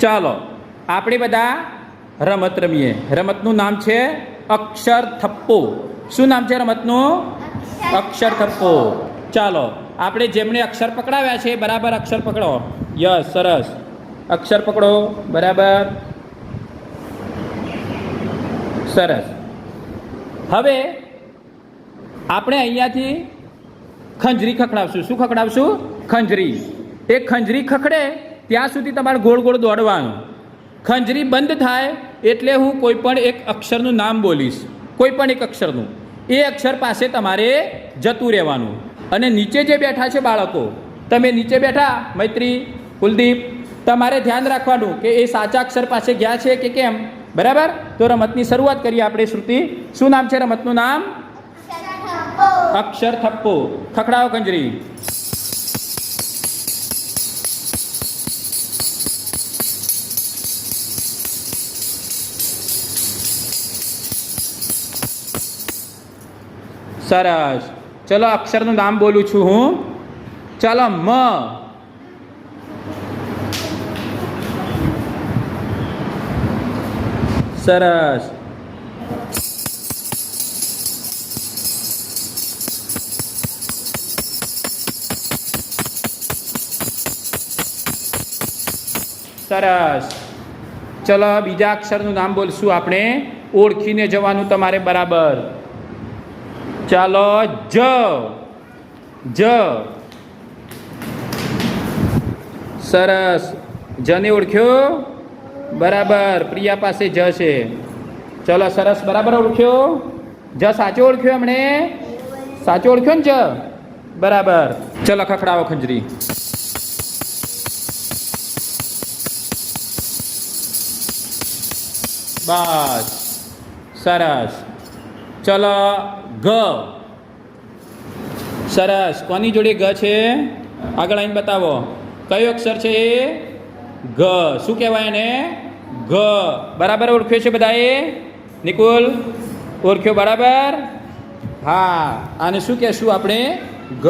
ચાલો આપણે બધા રમત રમીએ. રમતનું નામ છે અક્ષર થપ્પો. શું નામ છે રમતનું? અક્ષર થપ્પો. ચાલો આપણે જેમણે અક્ષર પકડાવ્યા છે બરાબર અક્ષર પકડો. યસ સરસ. અક્ષર પકડો બરાબર. સરસ. હવે આપણે અહીંયાથી ખંજરી ખખડાવશું. શું ખખડાવશું? ખંજરી. એ ખંજરી ખખડે ત્યાં સુધી તમારે ગોળ ગોળ દોડવાનું. ખંજરી બંધ થાય એટલે હું કોઈ પણ એક અક્ષરનું નામ બોલીશ. કોઈ પણ એક અક્ષરનું. એ અક્ષર પાસે તમારે જતું રહેવાનું. અને નીચે જે બેઠા છે બાળકો તમે નીચે બેઠા મૈત્રી કુલદીપ તમારે ધ્યાન રાખવાનું કે એ સાચા અક્ષર પાસે ગયા છે કે કેમ? બરાબર? તો રમતની શરૂઆત કરીએ આપણે શ્રુતિ. શું નામ છે રમતનું નામ? અક્ષર થપ્પો. ખખડાવો કંજરી સરસ. ચલો અક્ષરનું નામ બોલું છું હું. ચલો મ. સરસ. સરસ. ચલો બીજા અક્ષરનું નામ બોલશું આપણે. ઓળખીને જવાનું તમારે બરાબર. ચાલો જ. જ. સરસ. જને ઓળખ્યો? બરાબર. પ્રિયા પાસે જ છે. ચલો સરસ. બરાબર ઓળખ્યો? જ સાચો ઓળખ્યો એમણે? સાચો ઓળખ્યો ને જ? બરાબર. ચલો ખખડાવો ખંજરી. બસ. સરસ. ચલો ગ. સરસ. કોની જોડે ગ છે? આગળ આવીને બતાવો. કયો અક્ષર છે એ? ગ. શું કહેવાય એને? ગ. બરાબર ઓળખ્યો છે બધાએ? નિકુલ, ઓળખ્યો બરાબર? હા. આને શું કહેશું આપણે? ગ.